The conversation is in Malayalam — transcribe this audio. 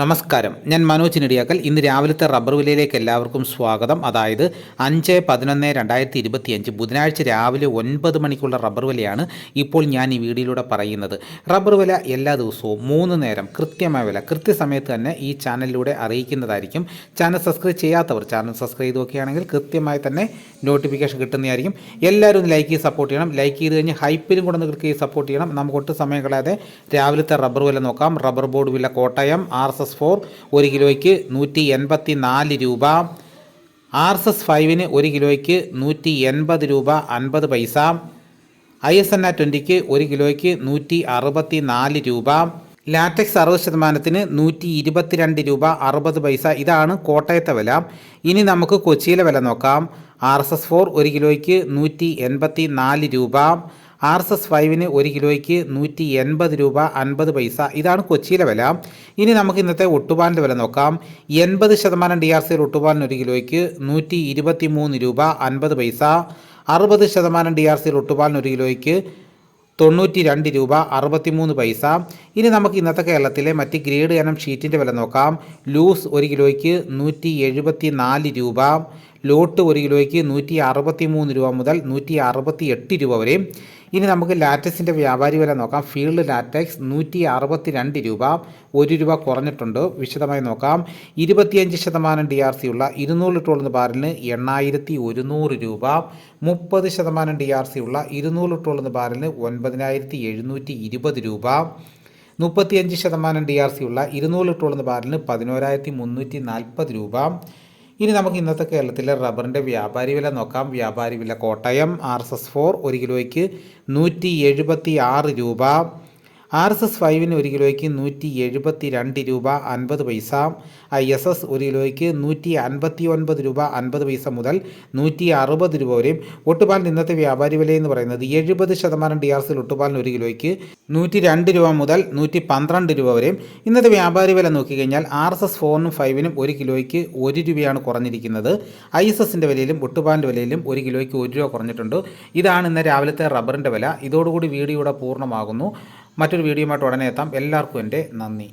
നമസ്കാരം. ഞാൻ മനോജ് നെടിയാക്കൽ ഇന്ന് രാവിലത്തെ റബ്ബർ വിലയിലേക്ക് എല്ലാവർക്കും സ്വാഗതം. അതായത് അഞ്ച് പതിനൊന്ന് രണ്ടായിരത്തി ഇരുപത്തിയഞ്ച് ബുധനാഴ്ച രാവിലെ ഒൻപത് മണിക്കുള്ള റബ്ബർ വിലയാണ് ഇപ്പോൾ ഞാൻ ഈ വീഡിയോയിലൂടെ പറയുന്നത്. റബ്ബർ വില എല്ലാ ദിവസവും മൂന്ന് നേരം കൃത്യമായ വില കൃത്യസമയത്ത് തന്നെ ഈ ചാനലിലൂടെ അറിയിക്കുന്നതായിരിക്കും. ചാനൽ സബ്സ്ക്രൈബ് ചെയ്യാത്തവർ ചാനൽ സബ്സ്ക്രൈബ് ചെയ്ത് നോക്കുകയാണെങ്കിൽ കൃത്യമായി തന്നെ നോട്ടിഫിക്കേഷൻ കിട്ടുന്നതായിരിക്കും. എല്ലാവരും ഒന്ന് ലൈക്ക് ചെയ്ത് സപ്പോർട്ട് ചെയ്യണം. ലൈക്ക് ചെയ്ത് കഴിഞ്ഞ് ഹൈപ്പിലും കൂടെ ഒന്ന് ക്ലിക്ക് ചെയ്ത് സപ്പോർട്ട് ചെയ്യണം. നമുക്ക് ഒട്ടും സമയം കളയാതെ രാവിലത്തെ റബ്ബർ വില നോക്കാം. റബ്ബർ ബോർഡ് വില Kottayam R S S four ഒരു കിലോയ്ക്ക് നൂറ്റി എൺപത്തി നാല് രൂപ. ആർ എസ് എസ് ഫൈവിന് ഒരു കിലോയ്ക്ക് നൂറ്റി എൺപത് രൂപ അൻപത് പൈസ. ഐ എസ് എൻ ആ ട്വന്റിക്ക് ഒരു കിലോയ്ക്ക് നൂറ്റി അറുപത്തി നാല് രൂപ. ലാറ്റക്സ് അറുപത് ശതമാനത്തിന് നൂറ്റി ഇരുപത്തിരണ്ട് രൂപ അറുപത് പൈസ. ഇതാണ് കോട്ടയത്തെ വില. ഇനി നമുക്ക് കൊച്ചിയിലെ വില നോക്കാം. ആർ എസ് എസ് ഫോർ ഒരു കിലോയ്ക്ക് നൂറ്റി എൺപത്തി നാല് രൂപ. ആർ എസ് എസ് ഫൈവിന് ഒരു കിലോയ്ക്ക് നൂറ്റി എൺപത് രൂപ അൻപത് പൈസ. ഇതാണ് കൊച്ചിയിലെ വില. ഇനി നമുക്ക് ഇന്നത്തെ ഒട്ടുപാലിന്റെ വില നോക്കാം. എൺപത് ശതമാനം ഡി ആർ സിയിൽ ഒട്ടുപാലിന് ഒരു കിലോയ്ക്ക് നൂറ്റി ഇരുപത്തി മൂന്ന് രൂപ അൻപത് പൈസ. അറുപത് ശതമാനം ഡി ആർ സിയിൽ ഒട്ടുപാലിന് ഒരു കിലോയ്ക്ക് തൊണ്ണൂറ്റി രണ്ട് രൂപ അറുപത്തിമൂന്ന് പൈസ. ഇനി നമുക്ക് ഇന്നത്തെ കേരളത്തിലെ മറ്റ് ഗ്രേഡ് ഇനം ഷീറ്റിന്റെ വില നോക്കാം. ലൂസ് ഒരു കിലോയ്ക്ക് നൂറ്റി എഴുപത്തി നാല് രൂപ. ലോട്ട് ഒരു കിലോയ്ക്ക് നൂറ്റി അറുപത്തി മൂന്ന് രൂപ മുതൽ നൂറ്റി അറുപത്തി എട്ട് രൂപ വരെ. ഇനി നമുക്ക് ലാറ്റക്സിന്റെ വ്യാപാരി വില നോക്കാം. ഫീൽഡ് ലാറ്റക്സ് നൂറ്റി അറുപത്തി രണ്ട് രൂപ. ഒരു രൂപ കുറഞ്ഞിട്ടുണ്ട്. വിശദമായി നോക്കാം. ഇരുപത്തിയഞ്ച് ശതമാനം ഡി ആർ സി ഉള്ള ഇരുന്നൂറ് ലിറ്റർ ഉള്ള ബാരലിന് എണ്ണായിരത്തി ഒരുന്നൂറ് രൂപ. മുപ്പത് ശതമാനം ഡി ആർ സി ഉള്ള ഇരുന്നൂറ് ലിറ്റർ ഉള്ള ബാരലിന് ഒൻപതിനായിരത്തി എഴുന്നൂറ്റി ഇരുപത് രൂപ. മുപ്പത്തിയഞ്ച് ശതമാനം ഡി ആർ സി ഉള്ള ഇരുന്നൂറ് ലിറ്റർ ഉള്ള ബാരലിന് പതിനോരായിരത്തി മുന്നൂറ്റി നാൽപ്പത് രൂപ. ഇനി നമുക്ക് ഇന്നത്തെ കേരളത്തിലെ റബ്ബറിന്റെ വ്യാപാരി വില നോക്കാം. വ്യാപാരി വില Kottayam R S S four ഒരു കിലോയ്ക്ക് നൂറ്റി എഴുപത്തി ആറ് രൂപ. ആർ എസ് എസ് ഫൈവിന് ഒരു കിലോയ്ക്ക് നൂറ്റി എഴുപത്തി രണ്ട് രൂപ അൻപത് പൈസ ഐ എസ് എസ് ഒരു കിലോയ്ക്ക് നൂറ്റി അൻപത്തി ഒൻപത് രൂപ അൻപത് പൈസ മുതൽ നൂറ്റി അറുപത് രൂപ വരെയും. ഒട്ടുപാലിന് ഇന്നത്തെ വ്യാപാരി വില എന്ന് പറയുന്നത് എഴുപത് ശതമാനം ഡി ആർ സിൽ ഒട്ടുപാലിന് ഒരു കിലോയ്ക്ക് നൂറ്റി രണ്ട് രൂപ മുതൽ നൂറ്റി പന്ത്രണ്ട് രൂപ വരെയും. ഇന്നത്തെ വ്യാപാരി വില നോക്കിക്കഴിഞ്ഞാൽ ആർ എസ് എസ് ഫോറിനും ഫൈവിനും ഒരു കിലോയ്ക്ക് ഒരു രൂപയാണ് കുറഞ്ഞിരിക്കുന്നത്. ഐ എസ് എസിന്റെ വിലയിലും ഒട്ടുപാലിന്റെ വിലയിലും ഒരു കിലോയ്ക്ക് ഒരു രൂപ കുറഞ്ഞിട്ടുണ്ട്. ഇതാണ് ഇന്ന് രാവിലത്തെ റബ്ബറിന്റെ വില. ഇതോടുകൂടി വീഡിയോ ഇവിടെ പൂർണമാകുന്നു. മറ്റൊരു വീഡിയോയുമായിട്ട് ഉടനെ എത്താം. എല്ലാവർക്കും എന്റെ നന്ദി.